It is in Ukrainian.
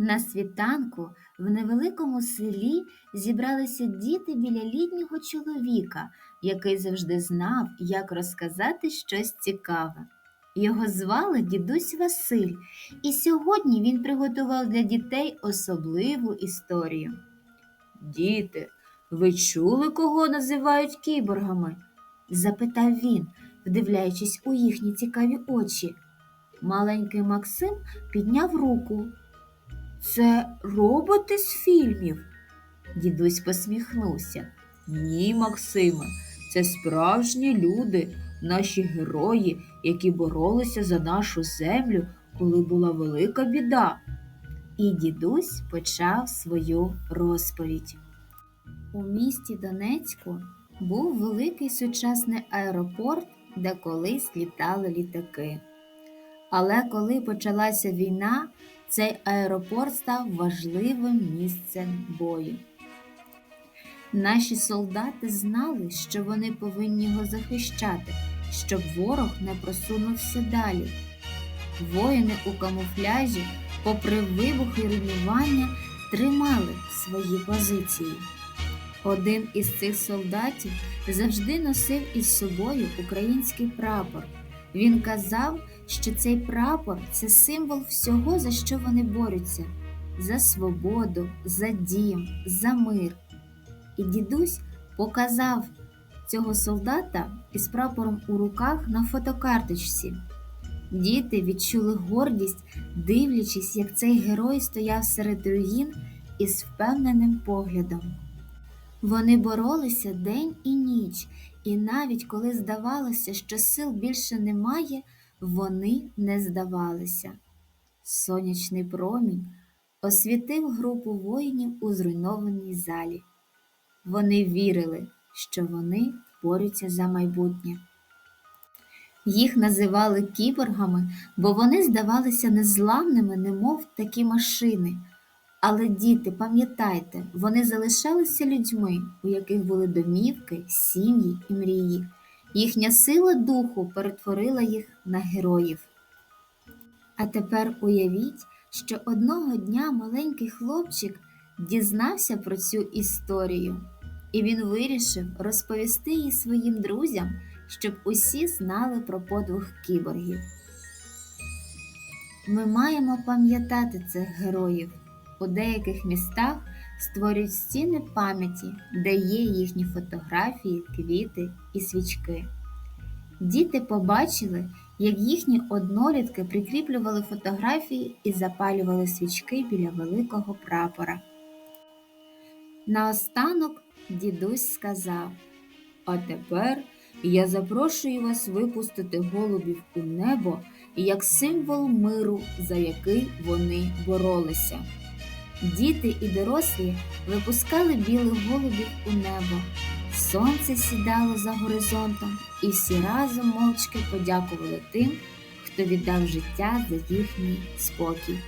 На світанку в невеликому селі зібралися діти біля літнього чоловіка, який завжди знав, як розказати щось цікаве. Його звали дідусь Василь, і сьогодні він приготував для дітей особливу історію. Діти, ви чули, кого називають кіборгами? запитав він, вдивляючись у їхні цікаві очі. Маленький Максим підняв руку. Це роботи з фільмів. Дідусь посміхнувся. Ні, Максиме, це справжні люди, наші герої, які боролися за нашу землю, коли була велика біда. І дідусь почав свою розповідь. У місті Донецьку був великий сучасний аеропорт, де колись літали літаки. Але коли почалася війна, цей аеропорт став важливим місцем бою. Наші солдати знали, що вони повинні його захищати, щоб ворог не просунувся далі. Воїни у камуфляжі, попри вибухи і руйнування, тримали свої позиції. Один із цих солдатів завжди носив із собою український прапор. Він казав, що цей прапор це символ всього, за що вони борються: за свободу, за дім, за мир. І дідусь показав цього солдата із прапором у руках на фотокарточці. Діти відчули гордість, дивлячись, як цей герой стояв серед руїн із впевненим поглядом. Вони боролися день і ніч, і навіть коли здавалося, що сил більше немає, вони не здавалися. Сонячний промінь освітив групу воїнів у зруйнованій залі. Вони вірили, що вони борються за майбутнє. Їх називали кіборгами, бо вони здавалися незламними, немов такі машини. Але діти, пам'ятайте, вони залишалися людьми, у яких були домівки, сім'ї і мрії. Їхня сила духу перетворила їх на героїв. А тепер уявіть, що одного дня маленький хлопчик дізнався про цю історію, і він вирішив розповісти її своїм друзям, щоб усі знали про подвиг кіборгів. Ми маємо пам'ятати цих героїв. У деяких містах створюють стіни пам'яті, де є їхні фотографії, квіти і свічки. Діти побачили, як їхні однолітки прикріплювали фотографії і запалювали свічки біля великого прапора. Наостанок дідусь сказав: А тепер я запрошую вас випустити голубів у небо як символ миру, за який вони боролися. Діти і дорослі випускали білих голубів у небо. Сонце сідало за горизонтом, і всі разом мовчки подякували тим, хто віддав життя за їхній спокій.